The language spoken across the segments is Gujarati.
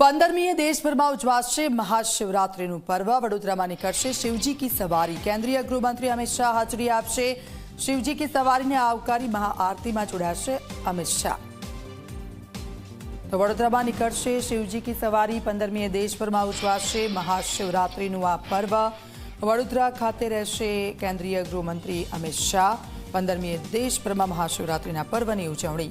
પંદરમીએ દેશભરમાં ઉજવાશે મહાશિવરાત્રિનું પર્વ. વડોદરામાં નીકળશે શિવજી કી સવારી. કેન્દ્રીય ગૃહમંત્રી અમિત શાહ હાજરી આપશે. શિવજી કી સવારીને આવકારી મહાઆરતીમાં જોડાશે અમિત શાહ. તો વડોદરામાં નીકળશે શિવજી કી સવારી. પંદરમીએ દેશભરમાં ઉજવાશે મહાશિવરાત્રિનું આ પર્વ. વડોદરા ખાતે રહેશે કેન્દ્રીય ગૃહમંત્રી અમિત શાહ. પંદરમીએ દેશભરમાં મહાશિવરાત્રિના પર્વની ઉજવણી.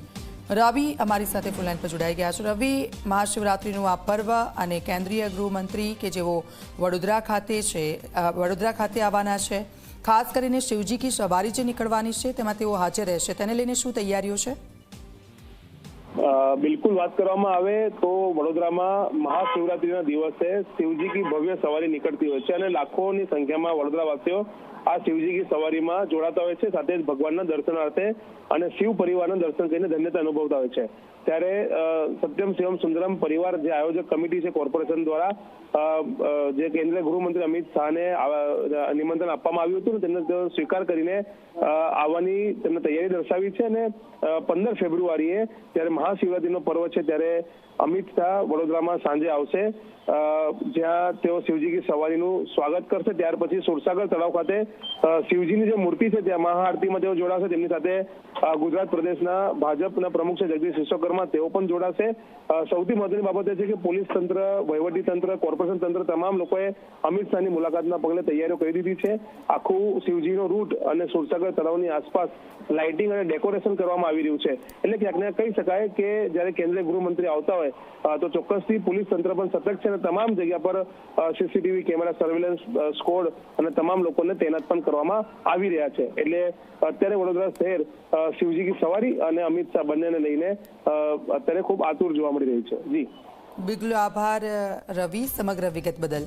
રવિ અમારી સાથે ફૂલલાઈન પર જોડાઈ ગયા છે. રવિ, મહાશિવરાત્રિનું આ પર્વ અને કેન્દ્રીય ગૃહમંત્રી કે જેઓ વડોદરા ખાતે છે વડોદરા ખાતે આવવાના છે, ખાસ કરીને શિવજી કી સવારી જે નીકળવાની છે તેમાં તેઓ હાજર રહેશે. તેને લઈને શું તૈયારીઓ છે? બિલકુલ વાત કરવામાં આવે તો વડોદરામાં મહાશિવરાત્રીના દિવસે શિવજી કી ભવ્ય સવારી નીકળતી હોય છે અને લાખોની સંખ્યામાં વડોદરાવાસીઓ આ શિવજી કી સવારીમાં જોડાતા હોય છે. સાથે જ ભગવાનના દર્શનાર્થે અને શિવ પરિવારના દર્શન કરીને ધન્યતા અનુભવતા હોય છે. ત્યારે સત્યમ શિવમ સુંદરમ પરિવાર જે આયોજક કમિટી છે કોર્પોરેશન દ્વારા જે કેન્દ્રીય ગૃહમંત્રી અમિત શાહને નિમંત્રણ આપવામાં આવ્યું હતું તેમને સ્વીકાર કરીને આવવાની તેમને તૈયારી દર્શાવી છે અને પંદર ફેબ્રુઆરીએ જ્યારે મહાશિવરાત્રીનો પર્વ છે ત્યારે અમિત શાહ વડોદરામાં સાંજે આવશે. જ્યાં તેઓ શિવજી કી સવારીનું સ્વાગત કરશે. ત્યાર પછી સુરસાગર તળાવ ખાતે શિવજીની જે મૂર્તિ છે, ત્યાં મહાઆરતીમાં તેઓ જોડાશે. તેમની સાથે ગુજરાત પ્રદેશના ભાજપના પ્રમુખ છે, જગદીશ વિશ્વકર્મા, તેઓ પણ જોડાશે. સૌથી મહત્વની બાબત એ છે કે પોલીસ તંત્ર, વહીવટી તંત્ર, કોર્પોરેશન તંત્ર તમામ લોકોએ અમિત શાહની મુલાકાતના પગલે તૈયારીઓ કરી દીધી છે. આખું શિવજીનો રૂટ અને સુરસાગર તળાવની આસપાસ લાઇટિંગ અને ડેકોરેશન કરવામાં આવી રહ્યું છે. એટલે ક્યાંક ને કહી શકાય કે જ્યારે કેન્દ્રીય ગૃહમંત્રી આવતા હોય તો ચોક્કસથી પોલીસ તંત્ર પણ સતર્ક છે અને તમામ જગ્યા પર સીસીટીવી કેમેરા, સર્વેલન્સ સ્કોડ અને તમામ લોકોને તૈનાત પણ કરવામાં આવી રહ્યા છે. એટલે અત્યારે વડોદરા શહેર શિવજી કી સવારી અને અમિત શાહ બંનેને લઈને અત્યારે ખૂબ આતુર જોવા મળી રહ્યું છે. જી. બિલકુલ આભાર રવિ, સમગ્ર વિગત બદલ.